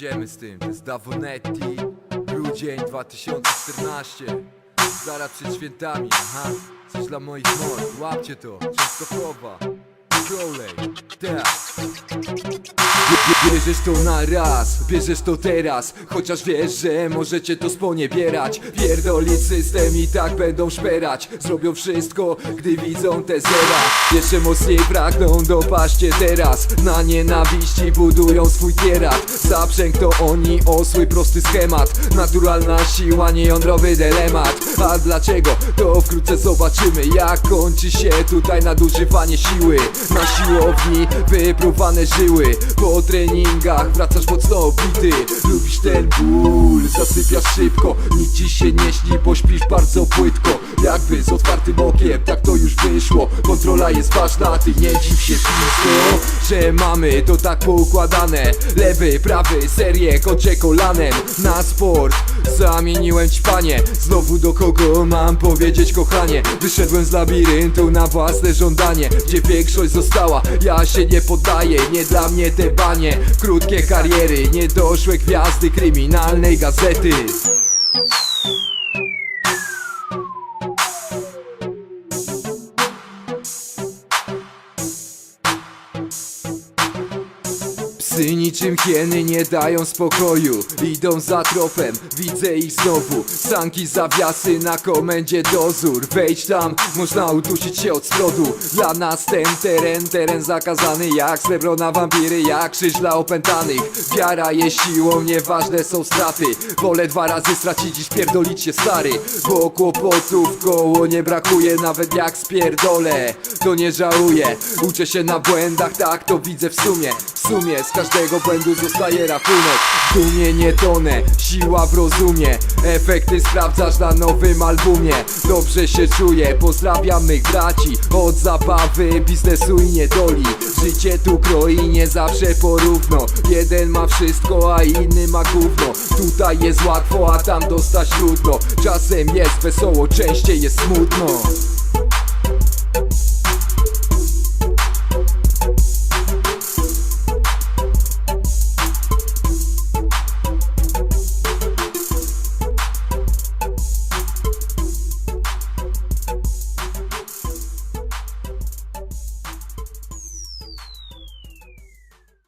Jedziemy z tym, to jest Davonetti Grudzień 2014 Zaraz przed świętami, aha. Coś dla moich mord, łapcie to Częstochowa, Tak. Bierzesz to na raz, bierzesz to teraz. Chociaż wiesz, że możecie to sponiewierać Pierdolić system i tak będą szperać. Zrobią wszystko, gdy widzą te zera. Jeszcze mocniej pragną dopaście teraz. Na nienawiści budują swój tierat Zaprzęg to oni, osły, prosty schemat. Naturalna siła, nie jądrowy dylemat. A dlaczego? To wkrótce zobaczymy Jak kończy się tutaj nadużywanie siły Na siłowni wyprówane żyły. Po treningach wracasz mocno obity Lubisz ten ból, zasypiasz szybko. Nic ci się nie śni, bo śpisz bardzo płytko. Jakby z otwartym okiem, tak to już wyszło. Kontrola jest ważna, ty nie dziw się pisko Że mamy to tak poukładane. Lewy, prawy, serię, kocie kolanem. Na sport zamieniłem ci panie. Znowu do kogo mam powiedzieć kochanie? Wyszedłem z labiryntu na własne żądanie Gdzie większość została, ja się nie poddaję Nie dla mnie te banie, krótkie kariery Niedoszłe gwiazdy kryminalnej gazety Psy niczym hieny nie dają spokoju. Idą za tropem, widzę ich znowu. Sanki zawiasy na komendzie dozór Wejdź tam, można udusić się od spodu. Dla nas ten teren, teren zakazany Jak srebro na wampiry, jak krzyż dla opętanych. Wiara jest siłą, nieważne są straty. Wolę dwa razy stracić niż pierdolić się stary. Bo kłopotów koło nie brakuje Nawet jak spierdolę, to nie żałuję. Uczę się na błędach, tak to widzę w sumie. W sumie z każdego błędu zostaje rachunek. Dumie nie tonę, siła w rozumie. Efekty sprawdzasz na nowym albumie. Dobrze się czuję, pozdrawiam mych braci. Od zabawy, biznesu i niedoli. Życie tu kroi nie zawsze porówno. Jeden ma wszystko, a inny ma gówno. Tutaj jest łatwo, a tam dostać trudno. Czasem jest wesoło, częściej jest smutno